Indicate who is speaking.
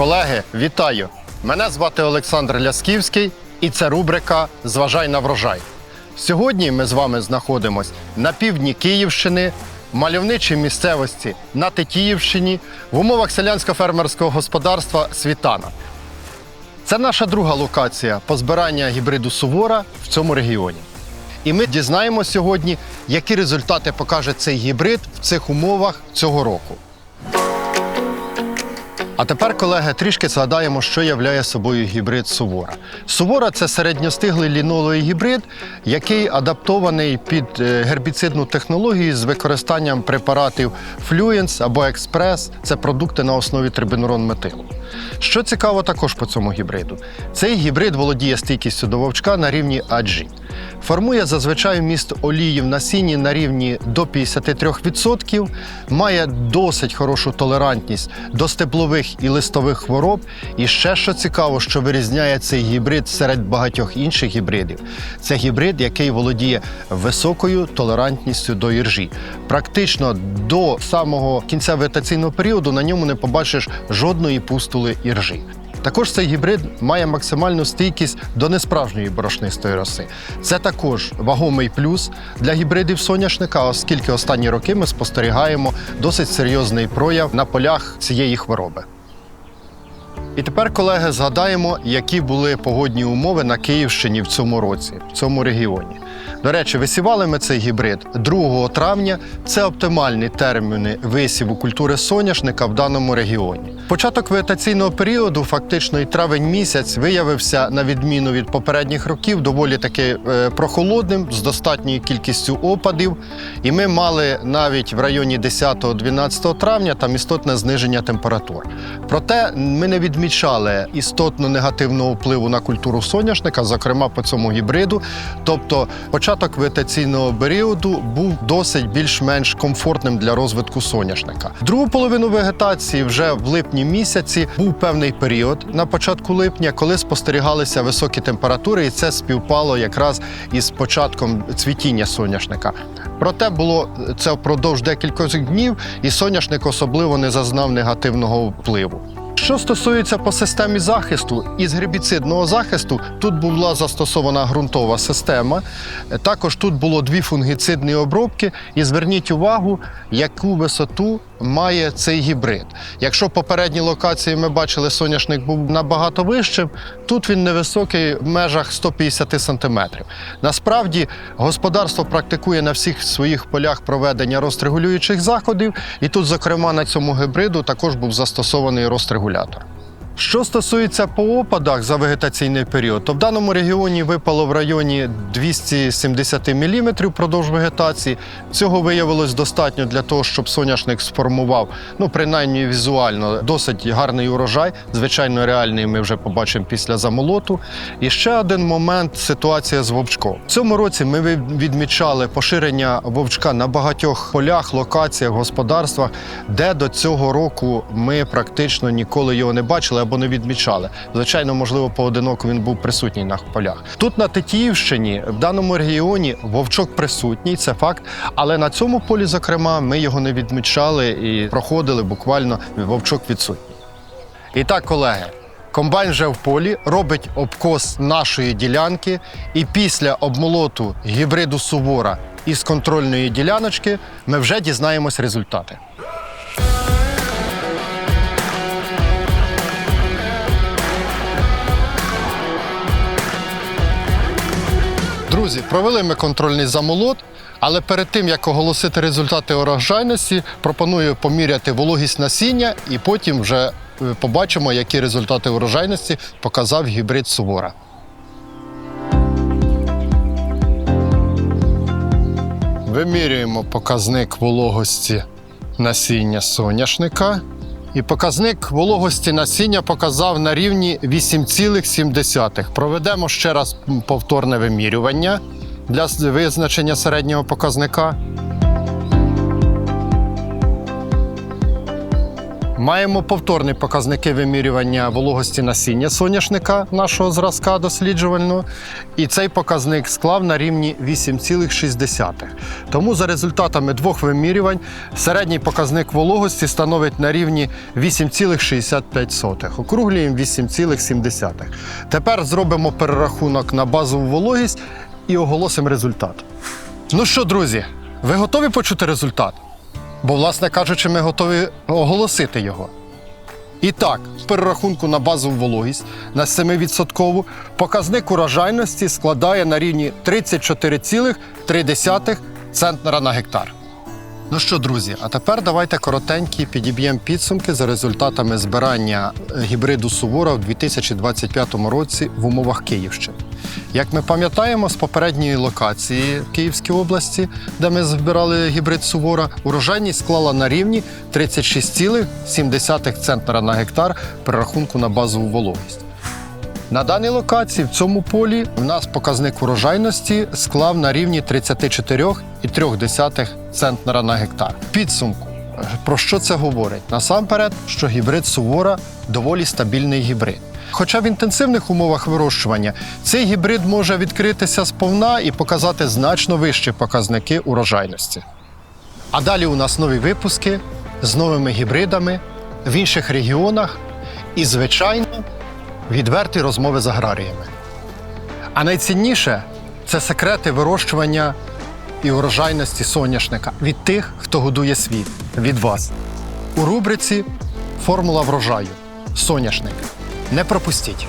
Speaker 1: Колеги, вітаю! Мене звати Олександр Лясківський і це рубрика Зважай на врожай. Сьогодні ми з вами знаходимося на півдні Київщини, в мальовничій місцевості на Тетіївщині, в умовах селянсько-фермерського господарства Світана. Це наша друга локація по збиранню гібриду Сувора в цьому регіоні. І ми дізнаємося сьогодні, які результати покаже цей гібрид в цих умовах цього року. А тепер, колеги, трішки згадаємо, що являє собою гібрид Сувора. Сувора це середньостиглий ліноловий гібрид, який адаптований під е, гербіцидну технологію з використанням препаратів Fluence або Експрес. Це продукти на основі трибенурон метилу. Що цікаво також по цьому гібриду, цей гібрид володіє стійкістю до вовчка на рівні AG. Формує зазвичай вміст олії в насінні на рівні до 53%, має досить хорошу толерантність до стеблових і листових хвороб. І ще що цікаво, що вирізняє цей гібрид серед багатьох інших гібридів. Це гібрид, який володіє високою толерантністю до іржі. Практично до самого кінця вегетаційного періоду на ньому не побачиш жодної пустули іржі. Також цей гібрид має максимальну стійкість до несправжньої борошнистої роси. Це також вагомий плюс для гібридів соняшника, оскільки останні роки ми спостерігаємо досить серйозний прояв на полях цієї хвороби. І тепер, колеги, згадаємо, які були погодні умови на Київщині в цьому році, в цьому регіоні. До речі, висівали ми цей гібрид 2 травня. Це оптимальні терміни висіву культури соняшника в даному регіоні. Початок вегетаційного періоду, фактично і травень місяць, виявився на відміну від попередніх років доволі таки е, прохолодним з достатньою кількістю опадів. І ми мали навіть в районі 10-12 травня там істотне зниження температур. Проте ми не відмічали істотно негативного впливу на культуру соняшника, зокрема по цьому гібриду. Тобто початок вегетаційного періоду був досить більш-менш комфортним для розвитку соняшника. Другу половину вегетації вже в липні місяці був певний період на початку липня, коли спостерігалися високі температури, і це співпало якраз із початком цвітіння соняшника. Проте було це впродовж декількох днів, і соняшник особливо не зазнав негативного впливу. Що стосується по системі захисту, із гербіцидного захисту тут була застосована ґрунтова система. Також тут було дві фунгіцидні обробки. І зверніть увагу, яку висоту має цей гібрид. Якщо в попередній локації ми бачили, соняшник був набагато вищим, тут він невисокий в межах 150 сантиметрів. Насправді господарство практикує на всіх своїх полях проведення розрегулюючих заходів, і тут, зокрема, на цьому гібриду також був застосований розрегулятор. Що стосується по опадах за вегетаційний період, то в даному регіоні випало в районі 270 мм впродовж вегетації. Цього виявилось достатньо для того, щоб соняшник сформував, ну принаймні візуально, досить гарний урожай. Звичайно, реальний ми вже побачимо після замолоту. І ще один момент ситуація з вовчком. В цьому році ми відмічали поширення вовчка на багатьох полях, локаціях, господарствах, де до цього року ми практично ніколи його не бачили або не відмічали. Звичайно, можливо, поодиноко він був присутній на полях. Тут на Тетіївщині, в даному регіоні, вовчок присутній, це факт. Але на цьому полі, зокрема, ми його не відмічали і проходили буквально вовчок відсутній. І так, колеги, комбайн вже в полі робить обкос нашої ділянки, і після обмолоту гібриду сувора із контрольної діляночки ми вже дізнаємось результати. Друзі, провели ми контрольний замолот, але перед тим як оголосити результати урожайності, пропоную поміряти вологість насіння і потім вже е, побачимо, які результати урожайності показав гібрид сувора. Вимірюємо показник вологості насіння соняшника. І показник вологості насіння показав на рівні 8,7. Проведемо ще раз повторне вимірювання для визначення середнього показника. Маємо повторні показники вимірювання вологості насіння соняшника нашого зразка досліджувального. І цей показник склав на рівні 8,6. Тому за результатами двох вимірювань середній показник вологості становить на рівні 8,65. Округлюємо 8,7. Тепер зробимо перерахунок на базову вологість і оголосимо результат. Ну що, друзі, ви готові почути результат? Бо, власне кажучи, ми готові оголосити його. І так, в перерахунку на базову вологість на 7% показник урожайності складає на рівні 34,3 центнера на гектар. Ну що, друзі, а тепер давайте коротенькі підіб'ємо підсумки за результатами збирання е, гібриду Сувора в 2025 році в умовах Київщини. Як ми пам'ятаємо, з попередньої локації в Київській області, де ми збирали гібрид Сувора, урожайність склала на рівні 36,7 центнера на гектар при рахунку на базову вологість. На даній локації в цьому полі в нас показник урожайності склав на рівні 34,3 центнера на гектар. Підсумку. Про що це говорить? Насамперед, що гібрид сувора доволі стабільний гібрид. Хоча в інтенсивних умовах вирощування цей гібрид може відкритися сповна і показати значно вищі показники урожайності. А далі у нас нові випуски з новими гібридами в інших регіонах і, звичайно, відверті розмови з аграріями. А найцінніше це секрети вирощування і урожайності соняшника від тих, хто годує світ, від вас. У рубриці Формула врожаю. Соняшник. Не пропустіть.